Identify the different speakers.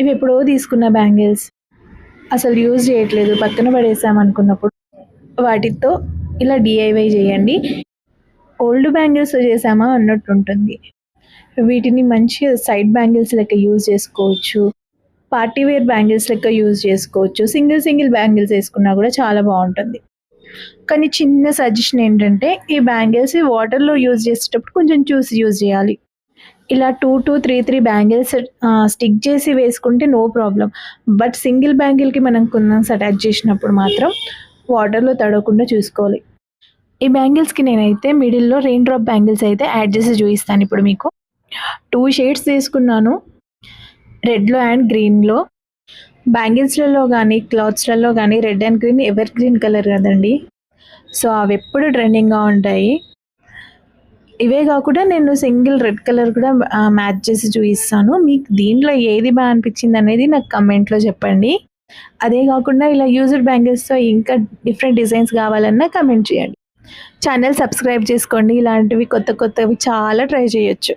Speaker 1: ఇవి ఎప్పుడో తీసుకున్న బ్యాంగిల్స్. అసలు యూజ్ చేయట్లేదు. పక్కన పడేసాం అనుకున్నప్పుడు. వాటితో ఇలా డిఐవై చేయండి. ఓల్డ్ బ్యాంగిల్స్ చేసామా అన్నట్టు ఉంటుంది. వీటిని మంచి సైడ్ బ్యాంగిల్స్ లెక్క యూజ్ చేసుకోవచ్చు. పార్టీ వేర్ బ్యాంగిల్స్ లెక్క యూజ్ చేసుకోవచ్చు. సింగిల్ సింగిల్ బ్యాంగిల్స్ వేసుకున్నా కూడా చాలా బాగుంటుంది. కానీ చిన్న సజెషన్ ఏంటంటే ఈ బ్యాంగిల్స్ వాటర్లో యూజ్ చేసేటప్పుడు కొంచెం చూసి యూజ్ చేయాలి. ఇలా two two three three bangles stick చేసి వేసుకుంటే నో ప్రాబ్లం బట్ సింగిల్ బ్యాంగిల్కి మనం కుందన్స్ అటాచ్ చేసినప్పుడు మాత్రం వాటర్లో తడవకుండా చూసుకోవాలి. ఈ బ్యాంగిల్స్కి నేనైతే మిడిల్లో రెయిన్ డ్రాప్ బ్యాంగిల్స్ అయితే యాడ్ చేసి చూపిస్తాను ఇప్పుడు మీకు. టూ షేడ్స్ తీసుకున్నాను. రెడ్లో అండ్ గ్రీన్లో బ్యాంగిల్స్లలో కానీ క్లాత్స్లలో కానీ red and green ever green colour కదండి. సో అవి ఎప్పుడు ట్రెండింగ్గా ఉంటాయి. ఇవే కాకుండా నేను సింగిల్ రెడ్ కలర్ కూడా మ్యాచ్ చేసి చూపిస్తాను. మీకు దీంట్లో ఏది బాగా అనిపించింది అనేది నాకు కమెంట్లో చెప్పండి. అదే కాకుండా ఇలా యూజర్ బ్యాంగిల్స్తో ఇంకా డిఫరెంట్ డిజైన్స్ కావాలన్నా కమెంట్ చేయండి. ఛానల్ సబ్స్క్రైబ్ చేసుకోండి. ఇలాంటివి కొత్త కొత్తవి చాలా ట్రై చేయొచ్చు.